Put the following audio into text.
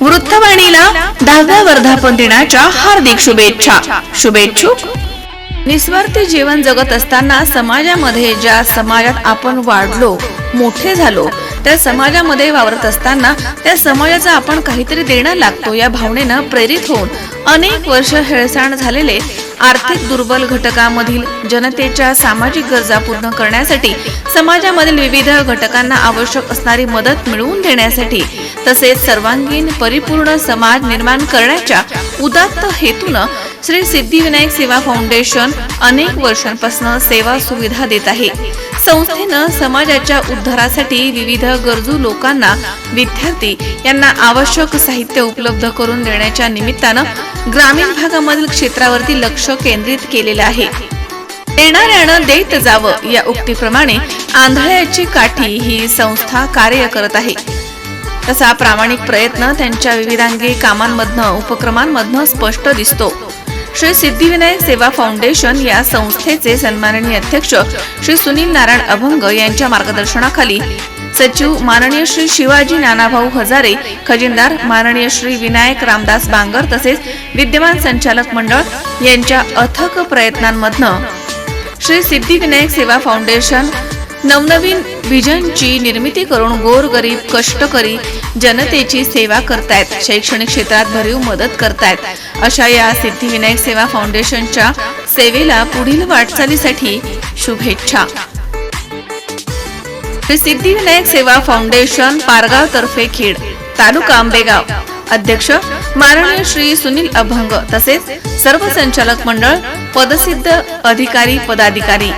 वृत्तवाणीला दहाव्या वर्धापन दिनाच्या हार्दिक शुभेच्छा. शुभेच्छुक. निस्वार्थी जीवन जगत असताना समाजामध्ये ज्या समाजात आपण वाढलो मोठे झालो त्या समाजामध्ये वावरत असताना त्या समाजाचा आपण काहीतरी देणं लागतो या भावनेनं प्रेरित होऊन अनेक वर्ष हेळसाण झालेले आर्थिक दुर्बल घटकामधील जनतेच्या सामाजिक गरजा पूर्ण करण्यासाठी समाजामधील विविध घटकांना आवश्यक असणारी मदत मिळवून देण्यासाठी तसेच सर्वांगीण परिपूर्ण समाज निर्माण करण्याच्या उदात्त हेतूनं श्री सिद्धिविनायक सेवा फाउंडेशन अनेक वर्षांपासून सेवा सुविधा देत आहे. संस्थेनं समाजाच्या उद्धारासाठी विविध गरजू लोकांना विद्यार्थी यांना आवश्यक साहित्य उपलब्ध करून देण्याच्या निमित्तानं ग्रामीण भागामधील क्षेत्रावरती लक्ष केंद्रित केलेलं आहे. देणाऱ्यानं देत जावं या उक्तीप्रमाणे आंधळ्याची काठी ही संस्था कार्य करत आहे. तसा प्रामाणिक प्रयत्न त्यांच्या विविधांगी कामांमधनं उपक्रमांमधनं स्पष्ट दिसतो. श्री सिद्धिविनायक सेवा फाउंडेशन या संस्थेचे सन्माननीय अध्यक्ष श्री सुनील नारायण अभंग यांच्या मार्गदर्शनाखाली सचिव माननीय श्री शिवाजी नानाभाऊ हजारे खजिनदार माननीय श्री विनायक रामदास बांगर तसेच विद्यमान संचालक मंडळ यांच्या अथक प्रयत्नांमधनं श्री सिद्धिविनायक सेवा फाउंडेशन नवनवीन विजनची निर्मिती करून गोरगरीब कष्टकरी जनतेची सेवा करतायत. शैक्षणिक क्षेत्रात भरीव मदत करतायत. अशा या सिद्धिविनायक सेवा फाउंडेशनच्या सेवेला पुढील वाटचालीसाठी शुभेच्छा. श्री सिद्धिविनायक सेवा फाउंडेशन पारगाव तर्फे खेड तालुका आंबेगाव. अध्यक्ष माननीय श्री सुनील अभंग तसेच सर्व संचालक मंडळ पदसिद्ध अधिकारी पदाधिकारी.